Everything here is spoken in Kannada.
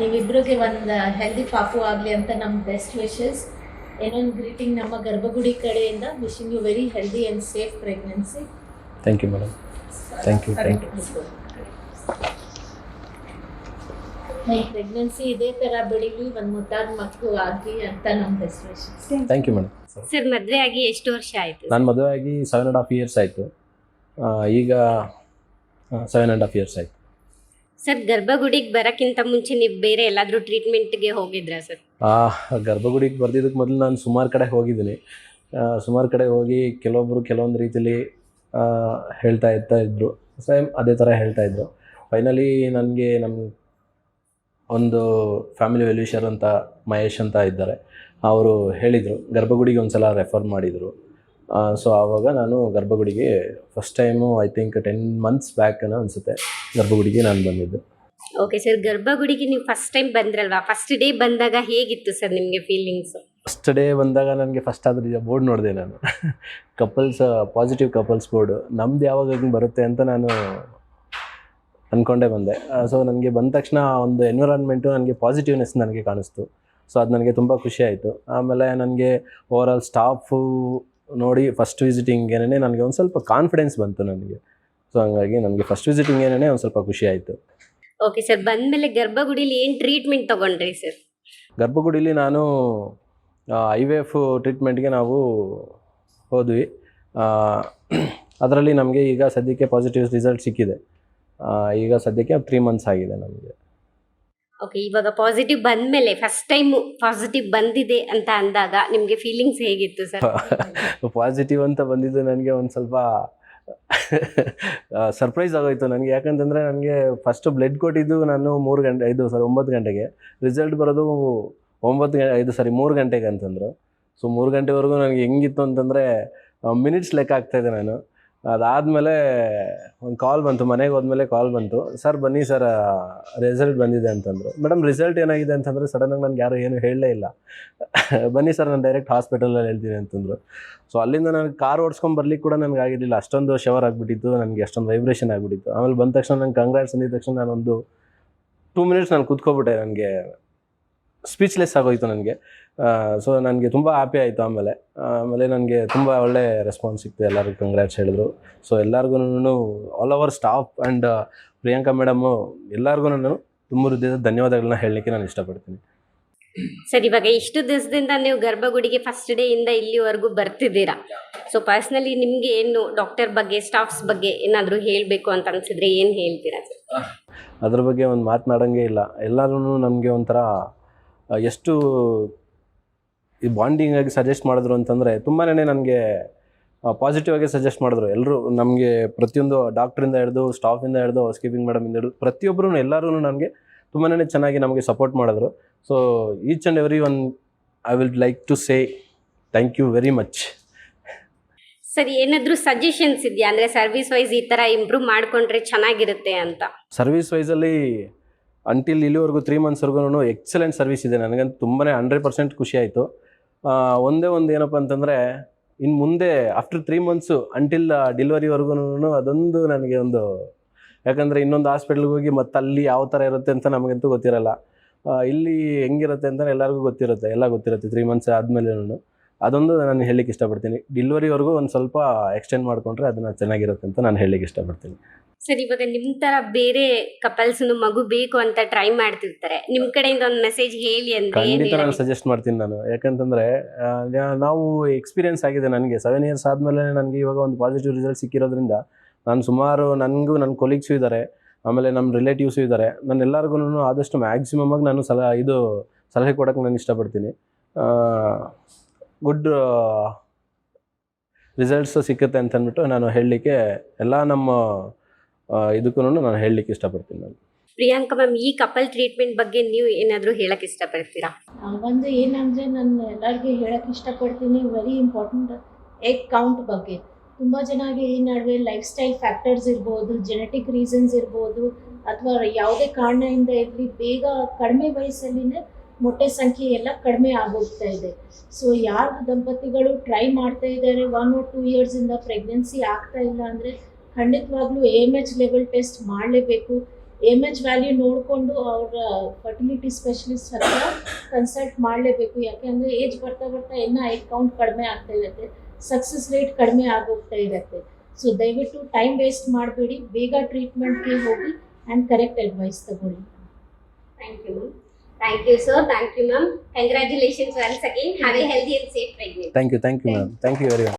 ನೀವಿಬ್ರಿಗೆ ಒಂದು ಹೆಲ್ದಿ ಪಾಪು ಆಗಲಿ ಅಂತ ನಮ್ಮ ಬೆಸ್ಟ್ ವಿಶಸ್ ಏನೊಂದು ಗ್ರೀಟಿಂಗ್ ನಮ್ಮ ಗರ್ಭಗುಡಿ ಕಡೆಯಿಂದ wishing you very healthy and safe pregnancy thank you madam thank you thank you ನಿಮ್ಮ ಪ್ರೆಗ್ನೆನ್ಸಿ ಇದೇ ಥರ ಬೆಳಿಲಿ ಒಂದು ಮುದ್ದಾದ ಮಕ್ಕಳು ಆಗಲಿ ಅಂತ ನಮ್ಮ best wishes thank you madam sir ಮದುವೆ ಆಗಿ ಎಷ್ಟು ವರ್ಷ ಆಯ್ತು? ನಾನು ಮದುವೆ ಆಗಿ ಸೆವೆನ್ ಆ್ಯಂಡ್ ಹಾಫ್ ಇಯರ್ಸ್ ಆಯಿತು. ಈಗ ಸೆವೆನ್ ಆ್ಯಂಡ್ ಹಾಫ್ ಇಯರ್ಸ್ ಆಯಿತು. ಸರ್, ಗರ್ಭಗುಡಿಗೆ ಬರೋಕ್ಕಿಂತ ಮುಂಚೆ ನೀವು ಬೇರೆ ಎಲ್ಲಾದರೂ ಟ್ರೀಟ್ಮೆಂಟ್ಗೆ ಹೋಗಿದ್ರಾ ಸರ್? ಗರ್ಭಗುಡಿಗೆ ಬರ್ದಿದ್ದಕ್ಕೆ ಮೊದಲು ನಾನು ಸುಮಾರು ಕಡೆ ಹೋಗಿದ್ದೀನಿ. ಸುಮಾರು ಕಡೆ ಹೋಗಿ ಕೆಲವೊಬ್ಬರು ಕೆಲವೊಂದು ರೀತಿಲಿ ಹೇಳ್ತಾ ಇರ್ತಾ ಇದ್ದರು ಸೇಮ್ ಅದೇ ಥರ ಹೇಳ್ತಾ ಇದ್ದರು ಫೈನಲಿ ನನಗೆ ನಮ್ಮ ಒಂದು ಫ್ಯಾಮಿಲಿ ವೆಲ್ಯೂಷರ್ ಅಂತ ಮಹೇಶ್ ಅಂತ ಇದ್ದಾರೆ. ಅವರು ಹೇಳಿದರು, ಗರ್ಭಗುಡಿಗೆ ಒಂದು ಸಲ ರೆಫರ್ ಮಾಡಿದರು. ಸೊ ಆವಾಗ ನಾನು ಗರ್ಭಗುಡಿಗೆ first time I think ten months back ಅನ್ನೋ ಅನಿಸುತ್ತೆ ಗರ್ಭಗುಡಿಗೆ ನಾನು ಬಂದಿದ್ದು. ಓಕೆ ಸರ್ ಗರ್ಭಗುಡಿಗೆ ನೀವು ಫಸ್ಟ್ ಟೈಮ್ ಬಂದ್ರಲ್ವಾ? ಫಸ್ಟ್ ಡೇ ಬಂದಾಗ ಹೇಗಿತ್ತು ಸರ್ ನಿಮಗೆ ಫೀಲಿಂಗ್ಸ್ ಫಸ್ಟ್ ಡೇ ಬಂದಾಗ ನನಗೆ ಫಸ್ಟ್ ಆದ್ರೆ ಬೋರ್ಡ್ ನೋಡಿದೆ ನಾನು. ಕಪಲ್ಸ್ ಪಾಸಿಟಿವ್ ಕಪಲ್ಸ್ ಬೋರ್ಡು ನಮ್ದು ಯಾವಾಗ ಹಂಗೆ ಬರುತ್ತೆ ಅಂತ ನಾನು ಅಂದ್ಕೊಂಡೇ ಬಂದೆ. ಸೊ ನನಗೆ ಬಂದ ತಕ್ಷಣ ಒಂದು ಎನ್ವಿರಾನ್ಮೆಂಟು ನನಗೆ ಪಾಸಿಟಿವ್ನೆಸ್ ನನಗೆ ಕಾಣಿಸ್ತು. ಸೊ ಅದು ನನಗೆ ತುಂಬ ಖುಷಿ ಆಯಿತು. ಆಮೇಲೆ ನನಗೆ ಓವರ್ ಆಲ್ ಸ್ಟಾಫು ನೋಡಿ ಫಸ್ಟ್ ವಿಸಿಟಿಂಗೇನೆ ನನಗೆ ಒಂದು ಸ್ವಲ್ಪ ಕಾನ್ಫಿಡೆನ್ಸ್ ಬಂತು ನನಗೆ. ಸೊ ಹಂಗಾಗಿ ನನಗೆ ಫಸ್ಟ್ ವಿಸಿಟಿಂಗೇನೇ ಒಂದು ಸ್ವಲ್ಪ ಖುಷಿ ಆಯಿತು. ಓಕೆ ಸರ್ ಬಂದಮೇಲೆ ಗರ್ಭಗುಡಿಲಿ ಏನು ಟ್ರೀಟ್ಮೆಂಟ್ ತೊಗೊಂಡ್ರಿ ಸರ್ ಗರ್ಭಗುಡಿಲಿ ನಾನು ಐ ವಿ ಎಫ್ ಟ್ರೀಟ್ಮೆಂಟ್ಗೆ ನಾವು ಹೋದ್ವಿ. ಅದರಲ್ಲಿ ನಮಗೆ ಈಗ ಸದ್ಯಕ್ಕೆ ಪಾಸಿಟಿವ್ ರಿಸಲ್ಟ್ ಸಿಕ್ಕಿದೆ. ಈಗ ಸದ್ಯಕ್ಕೆ ತ್ರೀ ಮಂತ್ಸ್ ಆಗಿದೆ ನಮಗೆ. ಓಕೆ ಇವಾಗ ಪಾಸಿಟಿವ್ ಬಂದಮೇಲೆ ಫಸ್ಟ್ ಟೈಮ್ ಪಾಸಿಟಿವ್ ಬಂದಿದೆ ಅಂತ ಅಂದಾಗ ನಿಮಗೆ ಫೀಲಿಂಗ್ಸ್ ಹೇಗಿತ್ತು ಸರ್ ಪಾಸಿಟಿವ್ ಅಂತ ಬಂದಿದ್ದು ನನಗೆ ಒಂದು ಸ್ವಲ್ಪ ಸರ್ಪ್ರೈಸ್ ಆಗೋಯ್ತು ನನಗೆ. ಯಾಕಂತಂದರೆ ನನಗೆ ಫಸ್ಟ್ ಬ್ಲಡ್ ಕೊಟ್ಟಿದ್ದು ನಾನು ಮೂರು ಗಂಟೆ, ಐದು ಸರಿ ಒಂಬತ್ತು ಗಂಟೆಗೆ. ರಿಸಲ್ಟ್ ಬರೋದು ಒಂಬತ್ತು ಗಂಟೆ, ಐದು ಸಾರಿ ಮೂರು ಗಂಟೆಗೆ ಅಂತಂದರು. ಸೊ ಮೂರು ಗಂಟೆವರೆಗೂ ನನಗೆ ಹೆಂಗಿತ್ತು ಅಂತಂದರೆ ಮಿನಿಟ್ಸ್ ಲೆಕ್ಕ ಆಗ್ತಾಯಿದ್ದೆ ನಾನು. ಅದಾದಮೇಲೆ ಒಂದು ಕಾಲ್ ಬಂತು, ಮನೆಗೆ ಹೋದ್ಮೇಲೆ ಕಾಲ್ ಬಂತು. ಸರ್, ಬನ್ನಿ ಸರ್ ರಿಸಲ್ಟ್ ಬಂದಿದೆ ಅಂತಂದರು. ಮೇಡಮ್ ರಿಸಲ್ಟ್ ಏನಾಗಿದೆ ಅಂತಂದರೆ ಸಡನ್ನಾಗಿ ನನಗೆ ಯಾರು ಏನು ಹೇಳಲೇ ಇಲ್ಲ. ಬನ್ನಿ ಸರ್, ನಾನು ಡೈರೆಕ್ಟ್ ಹಾಸ್ಪಿಟಲಲ್ಲಿ ಹೇಳ್ತೀನಿ ಅಂತಂದರು. ಸೊ ಅಲ್ಲಿಂದ ನನಗೆ ಕಾರ್ ಓಡಿಸ್ಕೊಂಡು ಬರ್ಲಿಕ್ಕೆ ಕೂಡ ನನಗೆ ಆಗಿರಲಿಲ್ಲ. ಅಷ್ಟೊಂದು ಶವರ್ ಆಗಿಬಿಟ್ಟಿತ್ತು, ನನಗೆ ಅಷ್ಟೊಂದು ವೈಬ್ರೇಷನ್ ಆಗಿಬಿಟ್ಟಿತ್ತು. ಆಮೇಲೆ ಬಂದ ತಕ್ಷಣ ನಂಗೆ ಕಂಗ್ರಾಟ್ಸ್ ಅಂದಿದ ತಕ್ಷಣ ನಾನೊಂದು ಟೂ ಮಿನಿಟ್ಸ್ ನಾನು ಕೂತ್ಕೊಬಿಟ್ಟೆ ನನಗೆ. ಸ್ಪೀಚ್ಲೆಸ್ ಆಗೋಯ್ತು ನನಗೆ. ಸೊ ನನಗೆ ತುಂಬ ಹ್ಯಾಪಿ ಆಯಿತು ಆಮೇಲೆ. ಆಮೇಲೆ ನನಗೆ ತುಂಬ ಒಳ್ಳೆ ರೆಸ್ಪಾನ್ಸ್ ಸಿಕ್ತು. ಎಲ್ಲರಿಗೂ ಕಂಗ್ರಾಟ್ಸ್ ಹೇಳಿದ್ರು. ಸೊ ಎಲ್ಲರಿಗೂ all over staff and Priyanka madam ಎಲ್ಲರಿಗೂ ನಾನು ತುಂಬ ಹೃದಯದ ಧನ್ಯವಾದಗಳನ್ನ ಹೇಳಲಿಕ್ಕೆ ನಾನು ಇಷ್ಟಪಡ್ತೀನಿ. ಸರ್ ಇವಾಗ ಇಷ್ಟು ದಿವಸದಿಂದ ನೀವು ಗರ್ಭಗುಡಿಗೆ ಫಸ್ಟ್ ಡೇ ಇಂದ ಇಲ್ಲಿವರೆಗೂ ಬರ್ತಿದ್ದೀರಾ? ಸೊ ಪರ್ಸ್ನಲಿ ನಿಮಗೆ ಏನು ಡಾಕ್ಟರ್ ಬಗ್ಗೆ ಸ್ಟಾಫ್ಸ್ ಬಗ್ಗೆ ಏನಾದರೂ ಹೇಳಬೇಕು ಅಂತ ಅನ್ಸಿದ್ರೆ ಏನು ಹೇಳ್ತೀರಾ? ಅದ್ರ ಬಗ್ಗೆ ಒಂದು ಮಾತನಾಡಂಗೆ ಇಲ್ಲ. ಎಲ್ಲರೂ ನಮಗೆ ಒಂಥರ ಎಷ್ಟು ಈ ಬಾಂಡಿಂಗ್ ಆಗಿ ಸಜೆಸ್ಟ್ ಮಾಡಿದ್ರು ಅಂತಂದರೆ ತುಂಬಾ ನನಗೆ ಪಾಸಿಟಿವ್ ಆಗಿ ಸಜೆಸ್ಟ್ ಮಾಡಿದ್ರು. ಎಲ್ಲರೂ ನಮಗೆ ಪ್ರತಿಯೊಂದು ಡಾಕ್ಟ್ರಿಂದ ಹಿಡಿದು ಸ್ಟಾಫಿಂದ ಹಿಡಿದು ಹೌಸ್ ಕೀಪಿಂಗ್ ಮೇಡಮಿಂದ ಹಿಡಿದು ಪ್ರತಿಯೊಬ್ಬರು ಎಲ್ಲರೂ ನನಗೆ ತುಂಬಾ ಚೆನ್ನಾಗಿ ನಮಗೆ ಸಪೋರ್ಟ್ ಮಾಡಿದ್ರು. So each and every one I will like to say thank you very much ಸರಿ ಏನಾದರೂ ಸಜೆಷನ್ಸ್ ಇದೆಯಾ? ಅಂದರೆ ಸರ್ವಿಸ್ ವೈಸ್ ಈ ಥರ ಇಂಪ್ರೂವ್ ಮಾಡಿಕೊಂಡ್ರೆ ಚೆನ್ನಾಗಿರುತ್ತೆ ಅಂತ. ಸರ್ವಿಸ್ ವೈಸಲ್ಲಿ ಅಂಟಿಲ್ ಇಲ್ಲಿವರೆಗೂ ತ್ರೀ ಮಂತ್ಸ್ವರೆಗೂ ಎಕ್ಸಲೆಂಟ್ ಸರ್ವಿಸ್ ಇದೆ ನನಗಂತೂ ತುಂಬಾ ಹಂಡ್ರೆಡ್ ಪರ್ಸೆಂಟ್ ಖುಷಿ ಆಯಿತು. ಒಂದೇ ಒಂದು ಏನಪ್ಪ ಅಂತಂದರೆ ಇನ್ನು ಮುಂದೆ ಆಫ್ಟರ್ ತ್ರೀ ಮಂತ್ಸು ಅಂಟಿಲ್ ಡಿಲಿವರಿವರೆಗೂ ಅದೊಂದು ನನಗೆ ಒಂದು, ಯಾಕಂದರೆ ಇನ್ನೊಂದು ಹಾಸ್ಪಿಟ್ಲ್ಗೆ ಹೋಗಿ ಮತ್ತೆ ಅಲ್ಲಿ ಯಾವ ಥರ ಇರುತ್ತೆ ಅಂತ ನಮಗಂತೂ ಗೊತ್ತಿರಲ್ಲ. ಇಲ್ಲಿ ಹೆಂಗಿರುತ್ತೆ ಅಂತ ಎಲ್ಲರಿಗೂ ಗೊತ್ತಿರುತ್ತೆ, ಎಲ್ಲ ಗೊತ್ತಿರುತ್ತೆ ತ್ರೀ ಮಂತ್ಸ್ ಆದಮೇಲೆ ಅದೊಂದು ನಾನು ಹೇಳಲಿಕ್ಕೆ ಇಷ್ಟಪಡ್ತೀನಿ. ಡಿಲ್ವರಿವರೆಗೂ ಒಂದು ಸ್ವಲ್ಪ ಎಕ್ಸ್ಟೆಂಡ್ ಮಾಡಿಕೊಂಡ್ರೆ ಅದನ್ನು ಚೆನ್ನಾಗಿರುತ್ತೆ ಅಂತ ನಾನು ಹೇಳಲಿಕ್ಕೆ ಇಷ್ಟಪಡ್ತೀನಿ. ಸರ್ ಇವಾಗ ನಿಮ್ಮ ಥರ ಬೇರೆ ಕಪಲ್ಸ್ ಮಗು ಬೇಕು ಅಂತ ಟ್ರೈ ಮಾಡ್ತಿರ್ತಾರೆ. ನಿಮ್ಮ ಕಡೆಯಿಂದ ಒಂದು ಮೆಸೇಜ್ ಹೇಳಿ ಅಂತ ಖಂಡಿತ ನಾನು ಸಜೆಸ್ಟ್ ಮಾಡ್ತೀನಿ ನಾನು. ಯಾಕಂತಂದರೆ ನಾವು ಎಕ್ಸ್ಪೀರಿಯನ್ಸ್ ಆಗಿದೆ ನನಗೆ. ಸೆವೆನ್ ಇಯರ್ಸ್ ಆದಮೇಲೆ ನನಗೆ ಇವಾಗ ಒಂದು ಪಾಸಿಟಿವ್ ರಿಸಲ್ಟ್ ಸಿಕ್ಕಿರೋದ್ರಿಂದ ನಾನು ಸುಮಾರು ನನಗೂ ನನ್ನ ಕೊಲೀಗ್ಸು ಇದ್ದಾರೆ ಆಮೇಲೆ ನಮ್ಮ ರಿಲೇಟಿವ್ಸು ಇದ್ದಾರೆ ನಾನು ಎಲ್ಲರಿಗೂ ಆದಷ್ಟು ಮ್ಯಾಕ್ಸಿಮಮ್ ಆಗಿ ನಾನು ಸಲ ಇದು ಸಲಹೆ ಕೊಡೋಕ್ಕೆ ನಾನು ಇಷ್ಟಪಡ್ತೀನಿ. ಗುಡ್ ರಿಸಲ್ಟ್ಸ್ ಸಿಕ್ಕುತ್ತೆ ಅಂತ ಅಂದ್ಬಿಟ್ಟು ನಾನು ಹೇಳಲಿಕ್ಕೆ ಎಲ್ಲ ನಮ್ಮ ಇದಕ್ಕೂ ನಾನು ಹೇಳಲಿಕ್ಕೆ ಇಷ್ಟಪಡ್ತೀನಿ ನಾನು. ಪ್ರಿಯಾಂಕಾ ಮ್ಯಾಮ್ ಈ ಕಪಲ್ ಟ್ರೀಟ್ಮೆಂಟ್ ಬಗ್ಗೆ ನೀವು ಏನಾದರೂ ಹೇಳಕ್ಕೆ ಇಷ್ಟಪಡ್ತೀರಾ? ಒಂದು ಏನಂದರೆ ನಾನು ಎಲ್ಲರಿಗೂ ಹೇಳಕ್ಕೆ ಇಷ್ಟಪಡ್ತೀನಿ ವೆರಿ ಇಂಪಾರ್ಟೆಂಟ್ ಎಗ್ ಕೌಂಟ್ ಬಗ್ಗೆ. ತುಂಬ ಜನಗೆ ಈ ನಡುವೆ ಲೈಫ್ ಸ್ಟೈಲ್ ಫ್ಯಾಕ್ಟರ್ಸ್ ಇರ್ಬೋದು ಜೆನೆಟಿಕ್ ರೀಸನ್ಸ್ ಇರ್ಬೋದು ಅಥವಾ ಯಾವುದೇ ಕಾರಣದಿಂದ ಇರಲಿ ಬೇಗ ಕಡಿಮೆ ವಯಸ್ಸಲ್ಲಿನೇ ಮೊಟ್ಟೆ ಸಂಖ್ಯೆ ಎಲ್ಲ ಕಡಿಮೆ ಆಗೋಗ್ತಾ ಇದೆ. ಸೊ ಯಾರು ದಂಪತಿಗಳು ಟ್ರೈ ಮಾಡ್ತಾ ಇದ್ದಾರೆ ಒನ್ ಆರ್ ಟೂ ಇಯರ್ಸಿಂದ ಪ್ರೆಗ್ನೆನ್ಸಿ ಆಗ್ತಾ ಇಲ್ಲ ಅಂದರೆ ಖಂಡಿತವಾಗ್ಲೂ ಎಂ ಎಚ್ ಲೆವೆಲ್ ಟೆಸ್ಟ್ ಮಾಡಲೇಬೇಕು. ಎಂ ಎಚ್ ವ್ಯಾಲ್ಯೂ ನೋಡಿಕೊಂಡು ಅವರ ಫರ್ಟಿಲಿಟಿ ಸ್ಪೆಷಲಿಸ್ಟ್ ಹತ್ರ ಕನ್ಸಲ್ಟ್ ಮಾಡಲೇಬೇಕು. ಯಾಕೆಂದರೆ ಏಜ್ ಬರ್ತಾ ಬರ್ತಾ ಇನ್ನೂ ಐ ಕೌಂಟ್ ಕಡಿಮೆ ಆಗ್ತಾ ಇರುತ್ತೆ. ಸಕ್ಸಸ್ ರೇಟ್ ಕಡಿಮೆ ಆಗೋಗ್ತಾ ಇರುತ್ತೆ. ಸೊ ದಯವಿಟ್ಟು ಟೈಮ್ ವೇಸ್ಟ್ ಮಾಡಬೇಡಿ. ಬೇಗ ಟ್ರೀಟ್ಮೆಂಟ್ಗೆ ಹೋಗಿ ಆ್ಯಂಡ್ ಕರೆಕ್ಟ್ ಅಡ್ವೈಸ್ ತಗೊಳ್ಳಿ. Thank you Thank you, sir. Thank you, ma'am. Congratulations once again. Have a healthy and safe pregnancy. Thank you. Thank you, ma'am. Thank you, everyone.